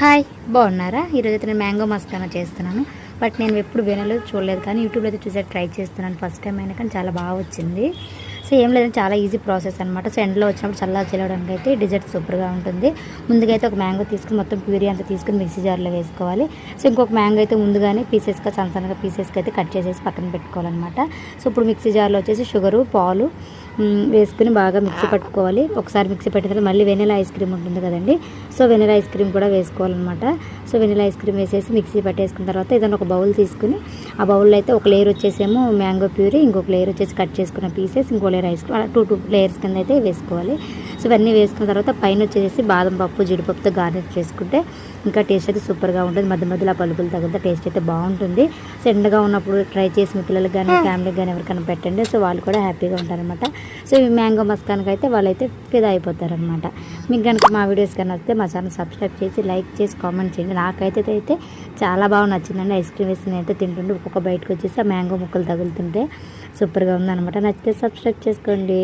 Hi బాగున్నారా? ఈరోజు అయితే నేను మ్యాంగో మస్కానా చేస్తున్నాను. బట్ నేను ఎప్పుడు వినలేదు చూడలేదు. కానీ యూట్యూబ్లో అయితే చూసే ట్రై చేస్తున్నాను. ఫస్ట్ టైం అయినా కానీ చాలా బాగా వచ్చింది. సో ఏం లేదంటే చాలా ఈజీ ప్రాసెస్ అనమాట సో ఎండలో వచ్చినప్పుడు చల్లా చెల్లడానికి అయితే డిజర్ట్ సూపర్గా ఉంటుంది. ముందుగా అయితే ఒక మ్యాంగో తీసుకుని మొత్తం ప్యూరీ అంతా తీసుకుని మిక్సీ జార్లో వేసుకోవాలి. సో ఇంకొక మ్యాంగో అయితే ముందుగానే పీసెస్గా సన్న సన్నగా పీసెస్కి అయితే కట్ చేసేసి పక్కన పెట్టుకోవాలన్నమాట. సో ఇప్పుడు మిక్సీ జార్లో వచ్చేసి షుగరు పాలు వేసుకుని బాగా మిక్సీ పట్టుకోవాలి. ఒకసారి మిక్సీ పెట్టిన తర్వాత మళ్ళీ వెనిలా ఐస్ క్రీమ్ ఉంటుంది కదండి. సో వెనిలా ఐస్ క్రీమ్ కూడా వేసుకోవాలన్నమాట. సో వెనిలా ఐస్ క్రీమ్ వేసేసి మిక్సీ పట్టేసుకున్న తర్వాత ఏదైనా ఒక బౌల్ తీసుకుని ఆ బౌల్లో అయితే ఒక లేయర్ వచ్చేసేమో మ్యాంగో ప్యూరీ ఇంకొక లేయర్ వచ్చేసి కట్ చేసుకున్న పీసెస్ ఇంకో లేయర్ ఐస్ క్రీమ్ అలా టూ టూ లేయర్స్ కింద అయితే వేసుకోవాలి. సో ఇవన్నీ వేసుకున్న తర్వాత పైన వచ్చేసి బాదం పప్పు జీడిపప్పుతో గార్నిష్ చేసుకుంటే ఇంకా టేస్ట్ అయితే సూపర్గా ఉంటుంది. మధ్య మధ్యలో ఆ పలుకులు తగిలితే టేస్ట్ అయితే బాగుంటుంది. సో ఎండగా ఉన్నప్పుడు ట్రై చేసి మీ పిల్లలకి కానీ ఫ్యామిలీకి కానీ ఎవరికైనా పెట్టండి. సో వాళ్ళు కూడా హ్యాపీగా ఉంటారనమాట సో ఈ మ్యాంగో మస్కాన్కి అయితే వాళ్ళైతే ఫిదా అయిపోతారనమాట మీకు కనుక మా వీడియోస్ కానీ వస్తే మా ఛానల్ సబ్స్క్రైబ్ చేసి లైక్ చేసి కామెంట్ చేయండి. నాకైతే అయితే చాలా బాగా నచ్చిందండి. ఐస్ క్రీమ్ వేసి నేనైతే తింటుండే ఒక్కొక్క బయటకు వచ్చేసి ఆ మ్యాంగో ముక్కలు తగులుతుంటే సూపర్గా ఉందన్నమాట. నచ్చితే సబ్స్క్రైబ్ చేసుకోండి.